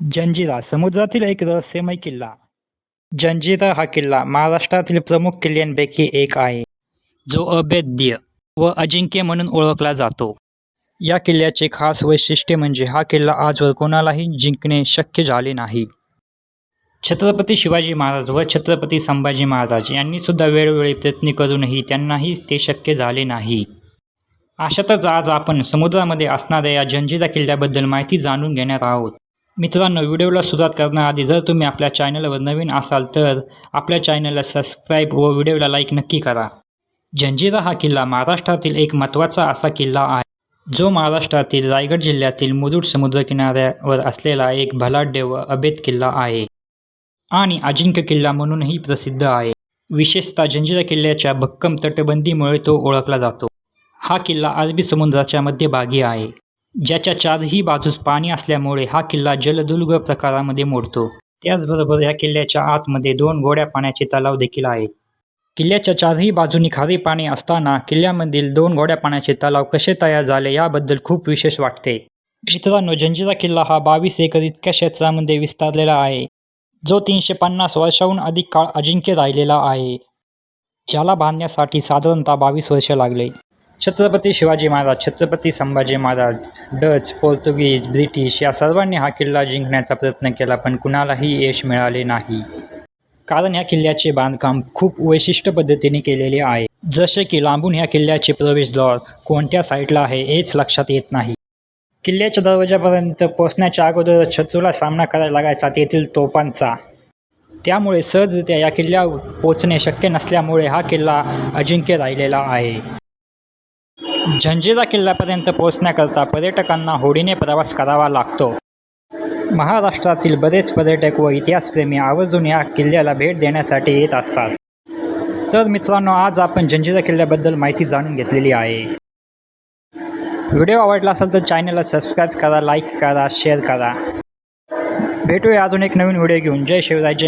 जंजिरा समुद्रातील एक रहस्यमय किल्ला. जंजिरा हा किल्ला महाराष्ट्रातील प्रमुख किल्ल्यांपैकी एक आहे. जो अभेद्य व अजिंक्य म्हणून ओळखला जातो. या किल्ल्याचे खास वैशिष्ट्य म्हणजे हा किल्ला आजवर कोणालाही जिंकणे शक्य झाले नाही. छत्रपती शिवाजी महाराज व छत्रपती संभाजी महाराज यांनी सुद्धा वेळोवेळी प्रयत्न करूनही त्यांनाही ते शक्य झाले नाही. अशातच आज आपण समुद्रामध्ये असणाऱ्या या जंजिरा किल्ल्याबद्दल माहिती जाणून घेणार आहोत. मित्रांनो व्हिडिओला सुरुवात करण्याआधी जर तुम्ही आपल्या चॅनलवर नवीन असाल तर आपल्या चॅनलला सबस्क्राईब व व्हिडिओला लाईक नक्की करा. जंजिरा हा किल्ला महाराष्ट्रातील एक महत्त्वाचा असा किल्ला आहे जो महाराष्ट्रातील रायगड जिल्ह्यातील मुरुड समुद्रकिनाऱ्यावर असलेला एक भलाढ्य व अभेद किल्ला आहे आणि अजिंक्य किल्ला म्हणूनही प्रसिद्ध आहे. विशेषतः जंजिरा किल्ल्याच्या भक्कम तटबंदीमुळे तो ओळखला जातो. हा किल्ला अरबी समुद्राच्या मध्यभागी आहे. ज्याच्या चारही बाजूस पाणी असल्यामुळे हा किल्ला जलदुर्ग प्रकारामध्ये मोडतो. त्याचबरोबर या किल्ल्याच्या आतमध्ये दोन गोड्या पाण्याचे तलाव देखील आहेत. किल्ल्याच्या चारही बाजूनी खारे पाणी असताना किल्ल्यामधील दोन गोड्या पाण्याचे तलाव कसे तयार झाले याबद्दल खूप विशेष वाटते. मित्रांनो जंजिरा किल्ला हा बावीस एकर इतक्या क्षेत्रामध्ये विस्तारलेला आहे जो तीनशे पन्नास वर्षाहून अधिक काळ अजिंक्य राहिलेला आहे ज्याला बांधण्यासाठी साधारणतः बावीस वर्ष लागले. Chhatrapati Shivaji Maharaj Chhatrapati Sambhaji Maharaj Dutch Portuguese British या सर्वांनी हा किल्ला जिंकण्याचा प्रयत्न केला पण कुणालाही यश मिळाले नाही. कारण या किल्ल्याचे बांधकाम खूप वैशिष्ट्य पद्धतीने केलेले आहे. जसे की लांबून ह्या किल्ल्याचे प्रवेशद्वार कोणत्या साईडला आहे हेच लक्षात येत नाही. किल्ल्याच्या दरवाजापर्यंत पोहोचण्याच्या अगोदर शत्रूला सामना करायला लागायचा तेथील तोफांचा. त्यामुळे सहजरित्या या किल्ल्यावर पोचणे शक्य नसल्यामुळे हा किल्ला अजिंक्य राहिलेला आहे. जंजिरा किल्ल्यापर्यंत पोहोचण्याकरता पर्यटकांना होडीने प्रवास करावा लागतो. महाराष्ट्रातील बरेच पर्यटक व इतिहासप्रेमी आवर्जून या किल्ल्याला भेट देण्यासाठी येत असतात. तर मित्रांनो आज आपण जंजिरा किल्ल्याबद्दल माहिती जाणून घेतलेली आहे. व्हिडिओ आवडला असेल तर चॅनलला सबस्क्राईब करा लाईक करा शेअर करा. भेटूया अजून एक नवीन व्हिडिओ घेऊन. जय शिवराय जय